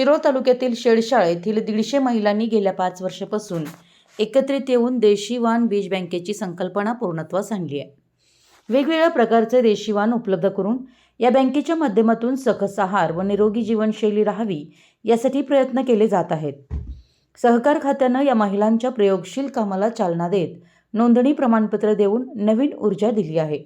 शिरोळ तालुक्यातील शेडशाळ येथील दीडशे महिलांनी गेल्या पाच वर्षापासून एकत्रित येऊन देशीवान बीज बँकेची संकल्पना पूर्णत्वास आणली आहे. वेगवेगळ्या प्रकारचे देशीवान उपलब्ध करून या बँकेच्या माध्यमातून सकस आहार व निरोगी जीवनशैली राहावी यासाठी प्रयत्न केले जात आहेत. सहकार खात्यानं या महिलांच्या प्रयोगशील कामाला चालना देत नोंदणी प्रमाणपत्र देऊन नवीन ऊर्जा दिली आहे.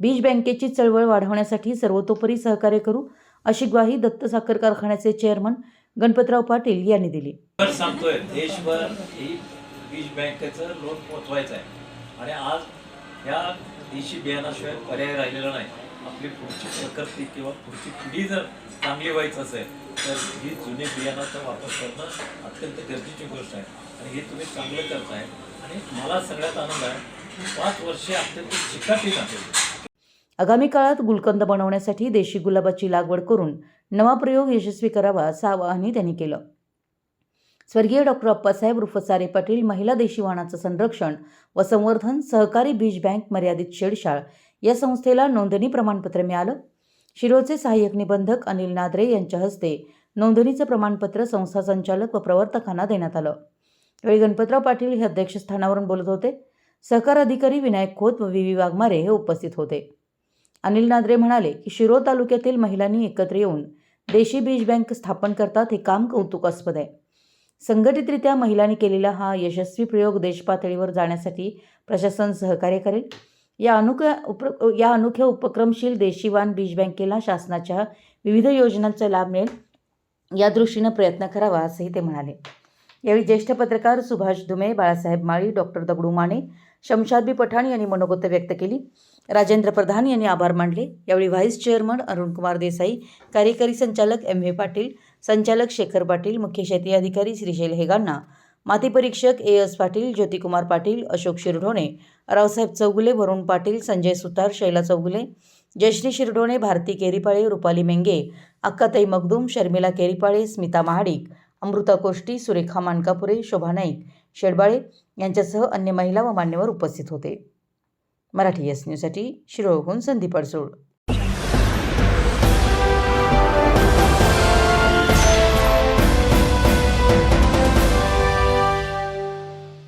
बीज बँकेची चळवळ वाढवण्यासाठी सर्वतोपरी सहकार्य करू अशी ग्वाही दत्त साखर कारखान्याचे चेअरमन गणपतराव पाटील यांनी दिली. सांगतोय देशभर ही बीज बँकेचं लोन पोचवायचं आहे. आणि आज ह्या देशी बियाणाशिवाय पर्याय राहिलेला नाही. आपली पुढची प्रकृती किंवा पुढची पिढी जर चांगली व्हायचं असेल तर ही जुने बियाणाचा वापर करणं अत्यंत गरजेची गोष्ट आहे. आणि हे तुम्ही चांगलं करताय. आणि मला सगळ्यात आनंद आहे पाच वर्षे अत्यंत चिकाटी आहे. आगामी काळात गुलकंद बनवण्यासाठी देशी गुलाबाची लागवड करून नवा प्रयोग यशस्वी करावा असं आवाहनही त्यांनी केलं. स्वर्गीय डॉक्टर अप्पासाहेब रुफसारे पाटील महिला देशी वाणाचं संरक्षण व संवर्धन सहकारी बीज बँक मर्यादित शेडशाळ या संस्थेला नोंदणी प्रमाणपत्र मिळालं. शिरोचे सहाय्यक निबंधक अनिल नादरे यांच्या हस्ते नोंदणीचं प्रमाणपत्र संस्था संचालक व प्रवर्तकांना देण्यात आलं. यावेळी गणपतराव पाटील हे अध्यक्षस्थानावरून बोलत होते. सहकार अधिकारी विनायक खोत व व्ही व्ही वाघमारे हे उपस्थित होते. अनिल नादरे म्हणाले की शिरो तालुक्यातील महिलांनी एकत्र येऊन देशी बीज बँक स्थापन करतात हे काम कौतुकास्पद आहे. संघटितरित्या महिलांनी केलेला हा यशस्वी प्रयोग देशपातळीवर जाण्यासाठी प्रशासन सहकार्य करेल. या अनोख्या उप या अनोख्या उपक्रमशील देशीवान बीज बँकेला शासनाच्या विविध योजनांचा लाभ मिळेल या दृष्टीनं प्रयत्न करावा असंही ते म्हणाले. यावेळी ज्येष्ठ पत्रकार सुभाष दुमे बाळासाहेब माळी डॉक्टर दगडू माने शमशाद बी पठाण यांनी मनोगत व्यक्त केली. राजेंद्र प्रधान यांनी आभार मानले. यावेळी व्हाईस चेअरमन अरुणकुमार देसाई कार्यकारी संचालक एम व्ही पाटील संचालक शेखर पाटील मुख्य शेती अधिकारी श्रीशैल हेगांना माती परीक्षक ए एस पाटील ज्योतिकुमार पाटील अशोक शिरढोणे रावसाहेब चौगुले वरुण पाटील संजय सुतार शैला चौगुले जयश्री शिरढोणे भारती केरीपाळे रुपाली मेंगे अक्काताई मगदूम शर्मिला केरीपाळे स्मिता महाडिक अमृता कोष्टी सुरेखा मानकापुरे शोभा नाईक शेडबाळे यांच्यासह अन्य महिला व मान्यवर उपस्थित होते. मराठी एस न्यूजसाठी शिरोळहून संदीप अडसूळ.